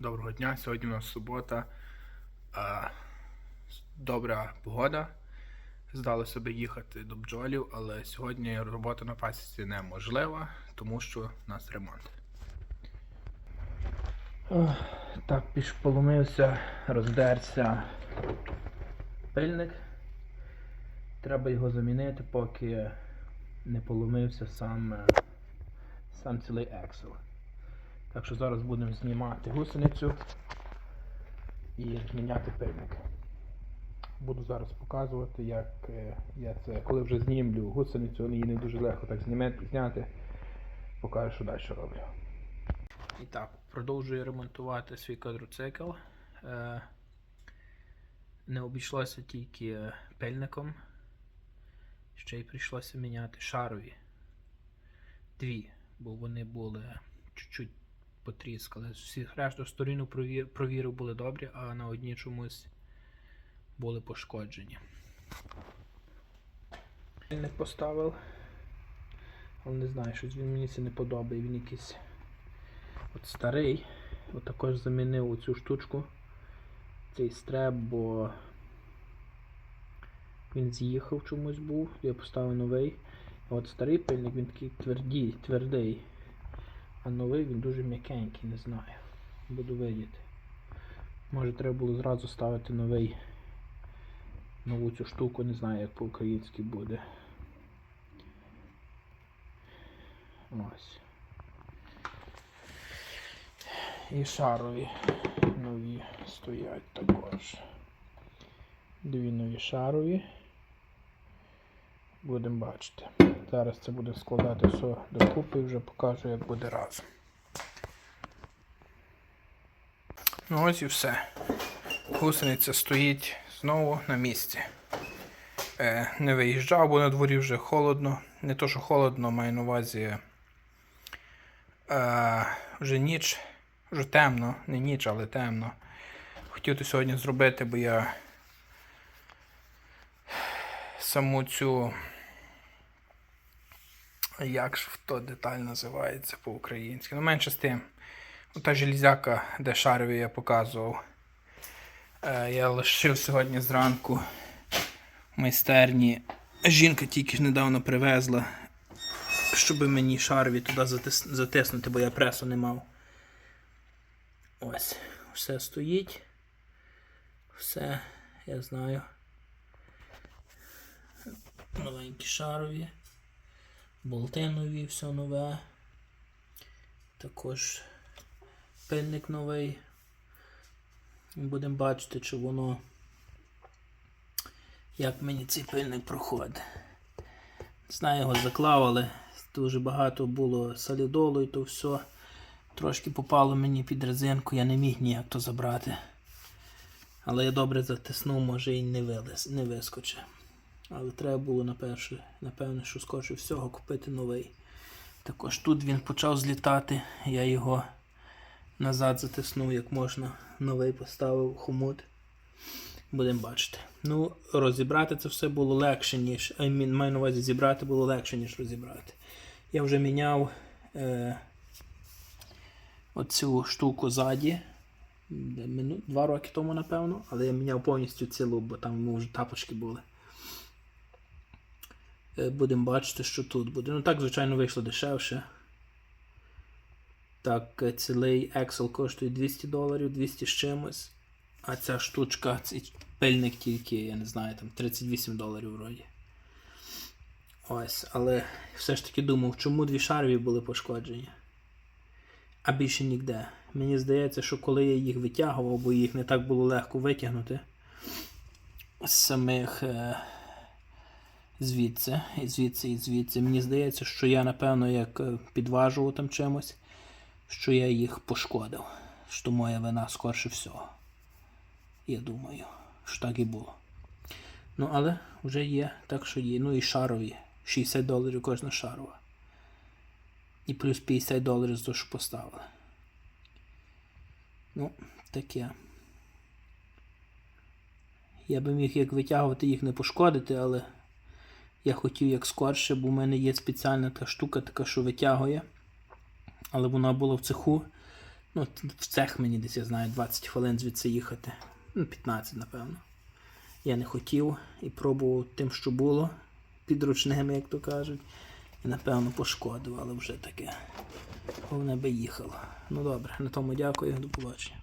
Доброго дня. Сьогодні у нас субота. Е, Добра погода. Здалося би їхати до бджолів, але сьогодні робота на пасіці неможлива, тому що у нас ремонт. Так, піш поломився, роздерся пильник. Треба його замінити, поки не поломився сам, е, сам цілий ексел. Так що зараз будемо знімати гусеницю і міняти пильник. Буду зараз показувати, як е, я це, коли вже знімлю гусеницю, її не дуже легко так знімети, зняти. Покажу, що далі роблю. І так, продовжую ремонтувати свій квадроцикл. Е, Не обійшлося тільки пильником. Ще й прийшлося міняти шарові. Дві, бо вони були чуть-чуть потріскали. Всі решту сторін провірив були добрі, а на одній чомусь були пошкоджені. Не поставив, але не знаю, щось він мені це не подобає. Він якийсь от старий. От також замінив оцю штучку, цей стреп, бо він з'їхав чомусь був, я поставив новий. А от старий пильник він такий твердий, твердий. А новий він дуже м'якенький, не знаю. Буду видіти. Може треба було зразу ставити новий нову цю штуку, не знаю як по-українськи буде. Ось. І шарові нові стоять також. Дві нові шарові. Будемо бачити. Зараз це буде складати все докупи і вже покажу, як буде разом. Ну ось і все. Гусениця стоїть знову на місці. Е, не виїжджав, бо на дворі вже холодно. Не то, що холодно, маю на увазі. Е, вже ніч, вже темно, не ніч, але темно. Хотів то сьогодні зробити, бо я саму цю. Як ж то деталь називається по-українськи? Ну, менше з тим. Ота железяка, де шарові я показував. Е, я лишив сьогодні зранку в майстерні. Жінка тільки ж недавно привезла, щоб мені шарові туди затис... затиснути, бо я пресу не мав. Ось, все стоїть. Все, я знаю. Новенькі шарові. Болти нові, все нове. Також пильник новий. Будемо бачити, чи воно як мені цей пильник проходить. Знаю, його заклав, але дуже багато було солідолу і то все. Трошки попало мені під резинку, я не міг ніяк то забрати. Але я добре затиснув, може і не вилез, не вискоче. Але треба було наперше, напевне, що скорше всього купити новий. Також тут він почав злітати, я його назад затиснув, як можна. Новий поставив хомут. Будемо бачити. Ну, розібрати це все було легше, ніж. Маю на увазі зібрати було легше, ніж розібрати. Я вже міняв е, оцю штуку ззаді. Два роки тому, напевно, але я міняв повністю цілу, бо там вже тапочки були. Е, Будемо бачити, що тут буде. Ну так, звичайно, вийшло дешевше. Так, е, цілий Excel коштує 200 доларів, 200 з чимось. А ця штучка, цей пильник тільки, я не знаю, там 38 доларів вроді. Ось, але все ж таки думав, чому дві шарові були пошкоджені. А більше ніде. Мені здається, що коли я їх витягував, бо їх не так було легко витягнути з самих. Е- звідси, і звідси, і звідси. Мені здається, що я, напевно, як е, підважував там чимось, що я їх пошкодив. Що моя вина скорше всього. Я думаю, що так і було. Ну, але вже є, так що є. Ну і шарові. 60 доларів кожна шарова. І плюс 50 доларів за те, що поставили. Ну, таке. Я би міг як витягувати їх не пошкодити, але я хотів як скорше, бо в мене є спеціальна та штука, така, що витягує. Але вона була в цеху. Ну, в цех мені десь, я знаю, 20 хвилин звідси їхати. Ну, 15, напевно. Я не хотів і пробував тим, що було, підручними, як то кажуть. І напевно пошкодив, але вже таке. Головне би їхало. Ну добре, на тому дякую, до побачення.